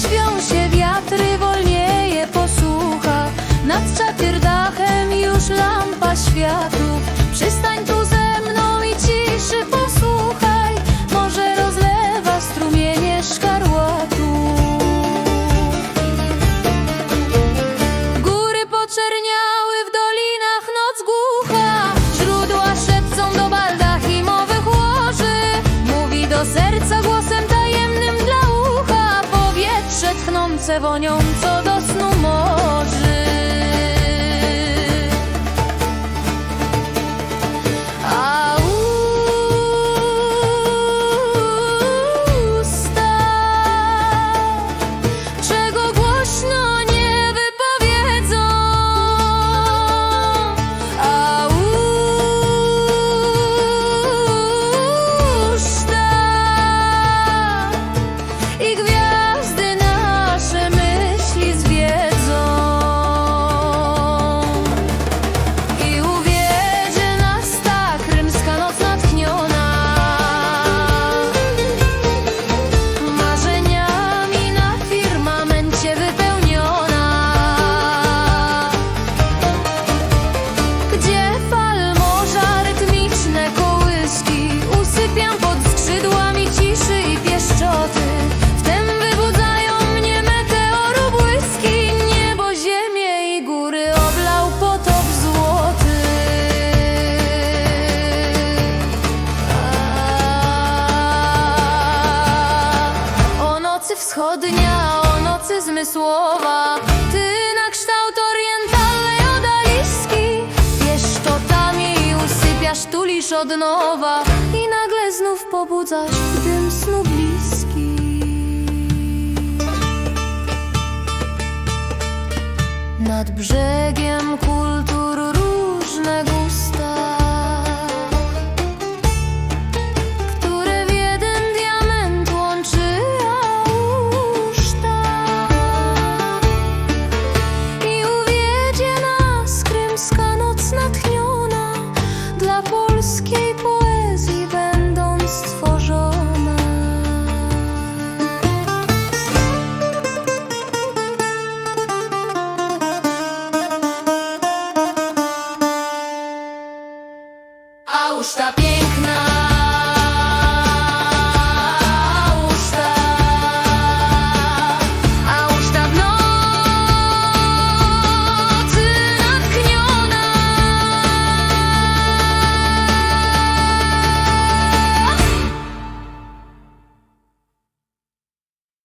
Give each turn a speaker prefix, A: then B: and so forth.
A: świął się wiatry, wolnieje posłucha Nad czapier dachem już lampa światu Przystań tu ze mną i ciszy posłuchaj. Może rozlewa strumienie szkarłatu. Góry poczerniały, w dolinach noc głucha. Źródła szepcą do baldachimowych łoży. Mówi do serca głucha serce woniąco do nocy wschodnia, o nocy zmysłowa. Ty na kształt orientalnej odaliski. Wiesz to tam i usypiasz, tulisz od nowa. I nagle znów pobudzasz w tym snu bliski. Nad brzegiem kult